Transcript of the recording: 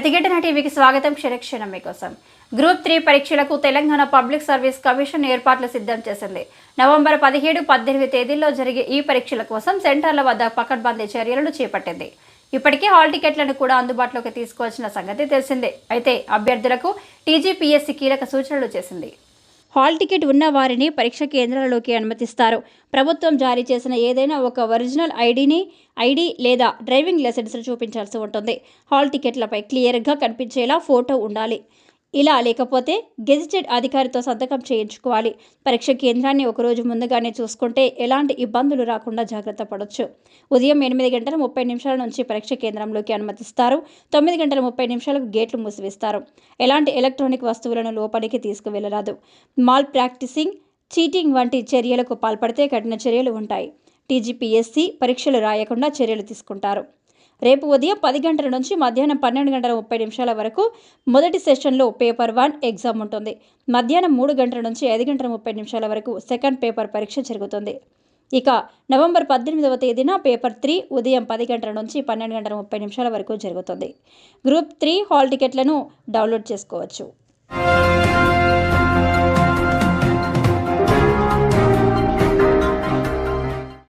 ప్రతిఘటన టీవీకి స్వాగతం. క్షణక్షణం మీకోసం. గ్రూప్ త్రీ పరీక్షలకు తెలంగాణ పబ్లిక్ సర్వీస్ కమిషన్ ఏర్పాట్లు సిద్ధం చేసింది. నవంబర్ పదిహేడు పద్దెనిమిది తేదీల్లో జరిగే ఈ పరీక్షల కోసం సెంటర్ల వద్ద పకడ్బందీ చర్యలను చేపట్టింది. ఇప్పటికే హాల్ టికెట్లను కూడా అందుబాటులోకి తీసుకువచ్చిన సంగతి తెలిసిందే. అయితే అభ్యర్థులకు టీజీపీఎస్సీ కీలక సూచనలు చేసింది. హాల్ టికెట్ ఉన్న వారిని పరీక్ష కేంద్రాలలోకి అనుమతిస్తారు. ప్రభుత్వం జారీ చేసిన ఏదైనా ఒక ఒరిజినల్ ఐడిని ఐడి లేదా డ్రైవింగ్ లైసెన్స్ చూపించాల్సి ఉంటుంది. హాల్ టికెట్లపై క్లియర్గా కనిపించేలా ఫోటో ఉండాలి. ఇలా లేకపోతే గెజిటెడ్ అధికారితో సంతకం చేయించుకోవాలి. పరీక్ష కేంద్రాన్ని ఒకరోజు ముందుగానే చూసుకుంటే ఎలాంటి ఇబ్బందులు రాకుండా జాగ్రత్త పడవచ్చు ఉదయం ఎనిమిది గంటల ముప్పై నిమిషాల నుంచి పరీక్ష కేంద్రంలోకి అనుమతిస్తారు. తొమ్మిది గంటల ముప్పై నిమిషాలకు గేట్లు మూసివేస్తారు. ఎలాంటి ఎలక్ట్రానిక్ వస్తువులను లోపలికి తీసుకువెళ్ళరాదు మాల్ ప్రాక్టీసింగ్ చీటింగ్ వంటి చర్యలకు పాల్పడితే కఠిన చర్యలు ఉంటాయి. టీజీపీఎస్సీ పరీక్షలు రాయకుండా చర్యలు తీసుకుంటారు. రేపు ఉదయం పది గంటల నుంచి మధ్యాహ్నం పన్నెండు గంటల ముప్పై నిమిషాల వరకు మొదటి సెషన్లో పేపర్ వన్ ఎగ్జామ్ ఉంటుంది. మధ్యాహ్నం మూడు గంటల నుంచి ఐదు గంటల ముప్పై నిమిషాల వరకు సెకండ్ పేపర్ పరీక్ష జరుగుతుంది. ఇక నవంబర్ పద్దెనిమిదవ తేదీన పేపర్ త్రీ ఉదయం పది గంటల నుంచి పన్నెండు గంటల ముప్పై నిమిషాల వరకు జరుగుతుంది. గ్రూప్ త్రీ హాల్ టికెట్లను డౌన్లోడ్ చేసుకోవచ్చు.